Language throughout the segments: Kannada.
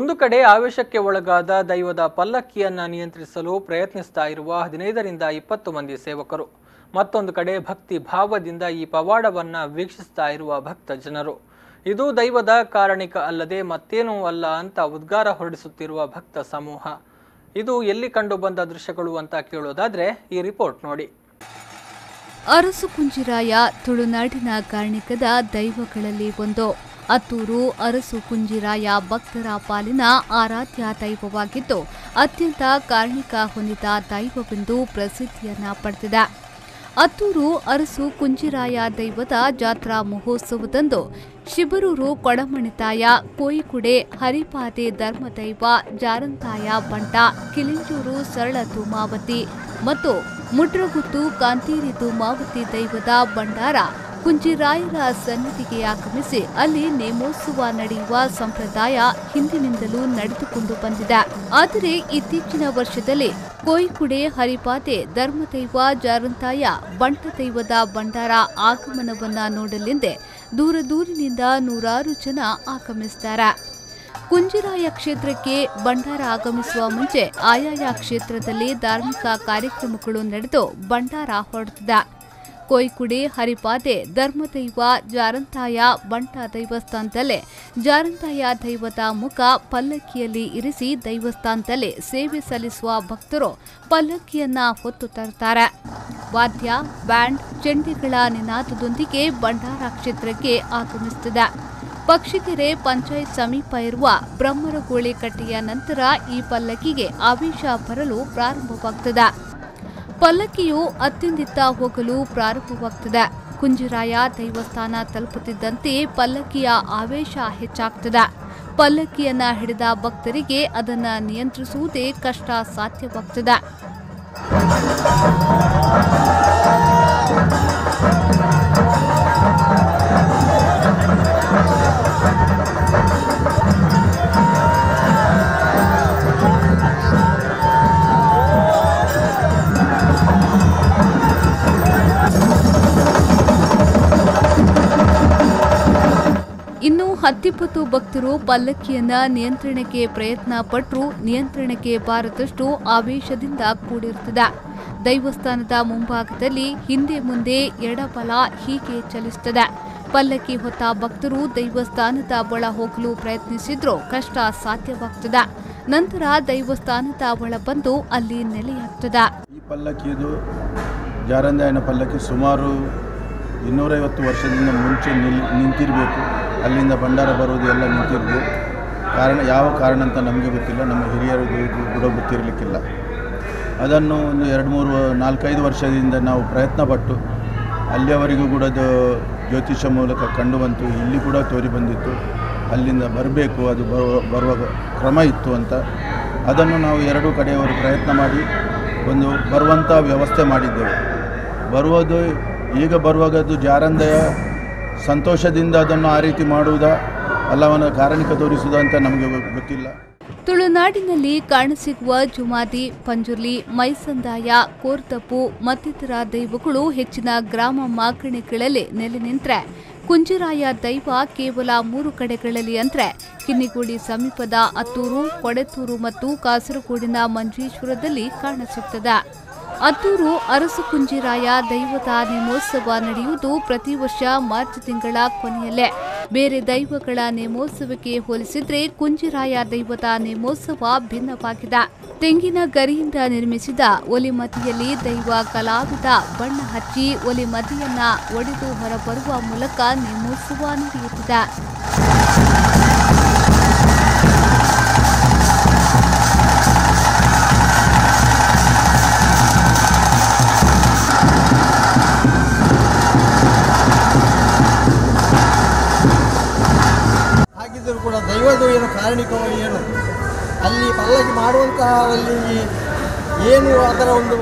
ಒಂದು ಕಡೆ ಆವೇಶಕ್ಕೆ ಒಳಗಾದ ದೈವದ ಪಲ್ಲಕ್ಕಿಯನ್ನು ನಿಯಂತ್ರಿಸಲು ಪ್ರಯತ್ನಿಸ್ತಾ ಇರುವ ಹದಿನೈದರಿಂದ ಇಪ್ಪತ್ತು ಮಂದಿ ಸೇವಕರು. ಮತ್ತೊಂದು ಕಡೆ ಭಕ್ತಿ ಭಾವದಿಂದ ಈ ಪವಾಡವನ್ನು ವೀಕ್ಷಿಸ್ತಾ ಇರುವ ಭಕ್ತ ಜನರು ಇದು ದೈವದ ಕಾರಣಿಕ ಅಲ್ಲದೆ ಮತ್ತೇನೂ ಅಲ್ಲ ಅಂತ ಉದ್ಗಾರ ಹೊರಡಿಸುತ್ತಿರುವ ಭಕ್ತ ಸಮೂಹ. ಇದು ಎಲ್ಲಿ ಕಂಡು ಬಂದ ದೃಶ್ಯಗಳು ಅಂತ ಕೇಳೋದಾದ್ರೆ ಈ ರಿಪೋರ್ಟ್ ನೋಡಿ. ಅರಸು ಕುಂಜಿರಾಯ ತುಳುನಾಡಿನ ಕಾರ್ಣಿಕದ ದೈವಗಳಲ್ಲಿ ಒಂದು. ಅತ್ತೂರು, ಅರಸು ಕುಂಜಿರಾಯ, ಭಕ್ತರ ಪಾಲಿನ ಆರಾಧ್ಯ ದೈವವಾಗಿದ್ದು, ಅತ್ಯಂತ ಕಾರ್ಣಿಕ ಹೊಂದಿದ ದೈವವೆಂದು ಪ್ರಸಿದ್ಧಿಯನ್ನ ಪಡೆದಿದೆ. ಅತ್ತೂರು, ಅರಸು ಕುಂಜಿರಾಯ ದೈವದ ಜಾತ್ರಾ ಮಹೋತ್ಸವದಂದು ಶಿಬರೂರು ಕೊಡಮಣಿತಾಯ, ಕೋಯಿಕುಡೆ, ಹರಿಪಾದೆ ಧರ್ಮದೈವ, ಜಾರಂತಾಯ ಬಂಟ, ಕಿಲಿಂಜೂರು ಸರಳ ಧೂಮಾವತಿ ಮತ್ತು ಮುಟ್ರಗುತ್ತು ಕಾಂತೀರಿ ಧೂಮಾವತಿ ದೈವದ ಭಂಡಾರ ಕುಂಜಿರಾಯರ ಸನ್ನಿಧಿಗೆ ಆಗಮಿಸಿ ಅಲ್ಲಿ ನೇಮೋತ್ಸವ ನಡೆಯುವ ಸಂಪ್ರದಾಯ ಹಿಂದಿನಿಂದಲೂ ನಡೆದುಕೊಂಡು ಬಂದಿದೆ. ಆದರೆ ಇತ್ತೀಚಿನ ವರ್ಷದಲ್ಲಿ ಕೋಯಿಕುಡೆ, ಹರಿಪಾತೆ, ಧರ್ಮದೈವ, ಜಾರಂತಾಯ ಬಂಟ ದೈವದ ಭಂಡಾರ ಆಗಮನವನ್ನ ನೋಡಲೆಂದೇ ದೂರ ದೂರಿನಿಂದ ನೂರಾರು ಜನ ಆಗಮಿಸುತ್ತಾರೆ ಕುಂಜಿರಾಯ ಕ್ಷೇತ್ರಕ್ಕೆ ಭಂಡಾರ ಆಗಮಿಸುವ ಮುಂಚೆ ಆಯಾಯ ಕ್ಷೇತ್ರದಲ್ಲಿ ಧಾರ್ಮಿಕ ಕಾರ್ಯಕ್ರಮಗಳು ನಡೆದು ಭಂಡಾರ ಹೊರಡುತ್ತಿದೆ ಕೊಯ್ಕುಡಿ, ಹರಿಪಾದೆ, ಧರ್ಮದೈವ, ಜಾರಂತಾಯ, ಬಂಟ ದೈವಸ್ಥಾನದಲ್ಲೇ ಜಾರಂತಾಯ ದೈವದ ಮುಖ ಪಲ್ಲಕ್ಕಿಯಲ್ಲಿ ಇರಿಸಿ ದೈವಸ್ಥಾನದಲ್ಲಿ ಸೇವೆ ಸಲ್ಲಿಸುವ ಭಕ್ತರು ಪಲ್ಲಕ್ಕಿಯನ್ನ ಹೊತ್ತು ತರುತ್ತಾರೆ ವಾದ್ಯ, ಬ್ಯಾಂಡ್, ಚಂಡಿಗಳ ನಿನಾದದೊಂದಿಗೆ ಭಂಡಾರ ಕ್ಷೇತ್ರಕ್ಕೆ ಆಗಮಿಸುತ್ತಿದೆ. ಪಕ್ಷಿಕೆರೆ ಪಂಚಾಯತ್ ಸಮೀಪ ಇರುವ ಬ್ರಹ್ಮರಗೋಳಿ ಕಟ್ಟೆಯ ನಂತರ ಈ ಪಲ್ಲಕ್ಕಿಗೆ ಆವೇಶ ಬರಲು ಪ್ರಾರಂಭವಾಗ್ತದೆ. ಪಲ್ಲಕ್ಕಿಯು ಅತ್ತಿಂದಿತ್ತ ಹೋಗಲು ಪ್ರಾರಂಭವಾಗ್ತದೆ. ಕುಂಜರಾಯ ದೈವಸ್ಥಾನ ತಲುಪುತ್ತಿದ್ದಂತೆ ಪಲ್ಲಕ್ಕಿಯ ಆವೇಶ ಹೆಚ್ಚಾಗ್ತದೆ. ಪಲ್ಲಕ್ಕಿಯನ್ನ ಹಿಡಿದ ಭಕ್ತರಿಗೆ ಅದನ್ನ ನಿಯಂತ್ರಿಸುವುದೇ ಕಷ್ಟ ಸಾಧ್ಯವಾಗ್ತದೆ. ಹತ್ತಿಪ್ಪತ್ತು ಭಕ್ತರು ಪಲ್ಲಕ್ಕಿಯನ್ನ ನಿಯಂತ್ರಣಕ್ಕೆ ಪ್ರಯತ್ನ ಪಟ್ಟರು ನಿಯಂತ್ರಣಕ್ಕೆ ಬಾರದಷ್ಟು ಆವೇಶದಿಂದ ಕೂಡಿರುತ್ತದೆ. ದೈವಸ್ಥಾನದ ಮುಂಭಾಗದಲ್ಲಿ ಹಿಂದೆ ಮುಂದೆ ಎಡಬಲ ಹೀಗೆ ಚಲಿಸುತ್ತದೆ. ಪಲ್ಲಕ್ಕಿ ಹೊತ್ತ ಭಕ್ತರು ದೈವಸ್ಥಾನದ ಒಳ ಹೋಗಲು ಪ್ರಯತ್ನಿಸಿದ್ರೂ ಕಷ್ಟ ಸಾಧ್ಯವಾಗ್ತದೆ. ನಂತರ ದೈವಸ್ಥಾನದ ಒಳ ಬಂದು ಅಲ್ಲಿ ನೆಲೆಯಾಗ್ತದೆ. ಈ ಪಲ್ಲಕ್ಕಿದು ಜಾರಂದಾಯನ ಪಲ್ಲಕ್ಕಿ ಸುಮಾರು ಇನ್ನೂರೈವತ್ತು ವರ್ಷದಿಂದ ಮುಂಚೆ ನಿಲ್ ನಿಂತಿರಬೇಕು. ಅಲ್ಲಿಂದ ಭಂಡಾರ ಬರುವುದು ಎಲ್ಲ ನಿಂತಿದ್ದು ಕಾರಣ ಯಾವ ಕಾರಣ ಅಂತ ನಮಗೆ ಗೊತ್ತಿಲ್ಲ. ನಮ್ಮ ಹಿರಿಯರು ಕೂಡ ಗೊತ್ತಿರಲಿಕ್ಕಿಲ್ಲ. ಅದನ್ನು ಒಂದು ಎರಡು, ಮೂರು, ನಾಲ್ಕೈದು ವರ್ಷದಿಂದ ನಾವು ಪ್ರಯತ್ನ ಪಟ್ಟು ಅಲ್ಲಿಯವರೆಗೂ ಕೂಡ ಅದು ಜ್ಯೋತಿಷ ಮೂಲಕ ಕಂಡು ಬಂತು. ಇಲ್ಲಿ ಕೂಡ ತೋರಿ ಬಂದಿತ್ತು. ಅಲ್ಲಿಂದ ಬರಬೇಕು, ಅದು ಬರುವ ಬರುವ ಕ್ರಮ ಇತ್ತು ಅಂತ. ಅದನ್ನು ನಾವು ಎರಡೂ ಕಡೆಯವರು ಪ್ರಯತ್ನ ಮಾಡಿ ಒಂದು ಬರುವಂಥ ವ್ಯವಸ್ಥೆ ಮಾಡಿದ್ದೆವು. ಬರುವುದು ಈಗ ಬರುವಾಗ ಅದು ಜಾರಂದಯ ಸಂತೋಷದಿಂದ ಅದನ್ನು ಆ ರೀತಿ ಮಾಡುವುದಾ ಕಾರಣಿಕ ತೋರಿಸುವುದಾ ಅಂತ ನಮಗೆ ಗೊತ್ತಿಲ್ಲ. ತುಳುನಾಡಿನಲ್ಲಿ ಕಾಣಸಿಗುವ ಜುಮಾದಿ, ಪಂಜುರ್ಲಿ, ಮೈಸಂದಾಯ ಕೋರ್ತಪ್ಪು ಮತ್ತಿತರ ದೈವಗಳು ಹೆಚ್ಚಿನ ಗ್ರಾಮ ಮಾಕಣಿಗಳಲ್ಲಿ ನೆಲೆ ನಿಂತರೆ. ಕುಂಜಿರಾಯ ದೈವ ಕೇವಲ ಮೂರು ಕಡೆಗಳಲ್ಲಿ ಅಂದರೆ ಕಿನ್ನಿಗೂಡಿ ಸಮೀಪದ ಅತ್ತೂರು, ಕೊಡೆತ್ತೂರು ಮತ್ತು ಕಾಸರಗೋಡಿನ ಮಂಜೇಶ್ವರದಲ್ಲಿ ಕಾಣಸಿಗ್ತದೆ ಅತ್ತೂರು ಅರಸು ಕುಂಜಿರಾಯ ದೈವದ ನೇಮೋತ್ಸವ ನಡೆಯುವುದು ಪ್ರತಿ ವರ್ಷ ಮಾರ್ಚ್ ತಿಂಗಳ ಕೊನೆಯಲ್ಲೇ. ಬೇರೆ ದೈವಗಳ ನೇಮೋತ್ಸವಕ್ಕೆ ಹೋಲಿಸಿದ್ರೆ ಕುಂಜಿರಾಯ ದೈವದ ನೇಮೋತ್ಸವ ಭಿನ್ನವಾಗಿದೆ. ತೆಂಗಿನ ಗರಿಯಿಂದ ನಿರ್ಮಿಸಿದ ಒಲಿಮತಿಯಲ್ಲಿ ದೈವ ಕಲಾವಿದ ಬಣ್ಣ ಹಚ್ಚಿ ಒಲಿಮತಿಯನ್ನ ಒಡೆದು ಹೊರಬರುವ ಮೂಲಕ ನೇಮೋತ್ಸವ ನಡೆಯುತ್ತಿದೆ. ದೈವದ ಏನು ಕಾರಣಿಕವಾಗಿ ಏನು? ಅಲ್ಲಿ ಪಲ್ಲಕ್ಕಿ ಮಾಡುವಂತಹ ಅಲ್ಲಿ ಏನು ಅದರ ಒಂದು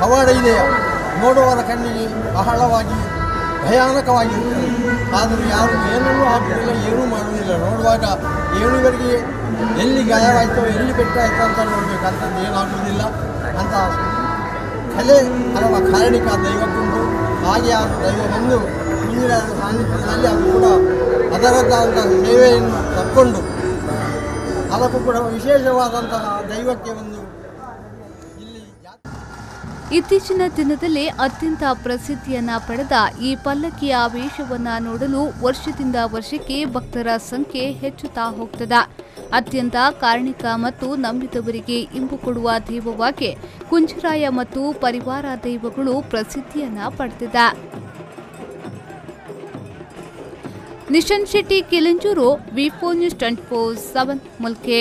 ಪವಾಡ ಇದೆ ನೋಡುವವರ ಕಣ್ಣಿಗೆ ಬಹಳವಾಗಿ ಭಯಾನಕವಾಗಿ ಆದರೂ ಯಾರು ಏನನ್ನೂ ಹಾಕುವುದಿಲ್ಲ, ಏನೂ ಮಾಡುವುದಿಲ್ಲ. ನೋಡುವಾಗ ಏನು ಎಲ್ಲಿ ಗಾಯವಾಯಿತು, ಎಲ್ಲಿ ಬೆಟ್ಟಾಯಿತು ಅಂತ ನೋಡಬೇಕಂತದ್ದು ಏನಾಗುವುದಿಲ್ಲ ಅಂತ ಕಲೆ ಅಥವಾ ಕಾರಣಿಕ ದೈವಕ್ಕುಂಟು. ಹಾಗೆ ಆ ದೈವ ಕೂಡ ಅದರದ್ದಾದಂತಹ ಸೇವೆಯನ್ನು ತಕ್ಕೊಂಡು ಅದಕ್ಕೂ ಕೂಡ ವಿಶೇಷವಾದಂತಹ ದೈವಕ್ಕೆ ಒಂದು ಇತ್ತೀಚಿನ ದಿನದಲ್ಲಿ ಅತ್ಯಂತ ಪ್ರಸಿದ್ಧಿಯನ್ನ ಪಡೆದ ಈ ಪಲ್ಲಕ್ಕಿಯ ವೇಷವನ್ನ ನೋಡಲು ವರ್ಷದಿಂದ ವರ್ಷಕ್ಕೆ ಭಕ್ತರ ಸಂಖ್ಯೆ ಹೆಚ್ಚುತ್ತಾ ಹೋಗ್ತದೆ. ಅತ್ಯಂತ ಕಾರ್ಣಿಕ ಮತ್ತು ನಂಬಿದವರಿಗೆ ಇಂಬು ಕೊಡುವ ದೈವವಾಗಿ ಕುಂಜರಾಯ ಮತ್ತು ಪರಿವಾರ ದೈವಗಳು ಪ್ರಸಿದ್ಧಿಯನ್ನ ಪಡೆದಿದೆ. Nishan Shetty Kilanjuru V four news twenty four seven Mulki.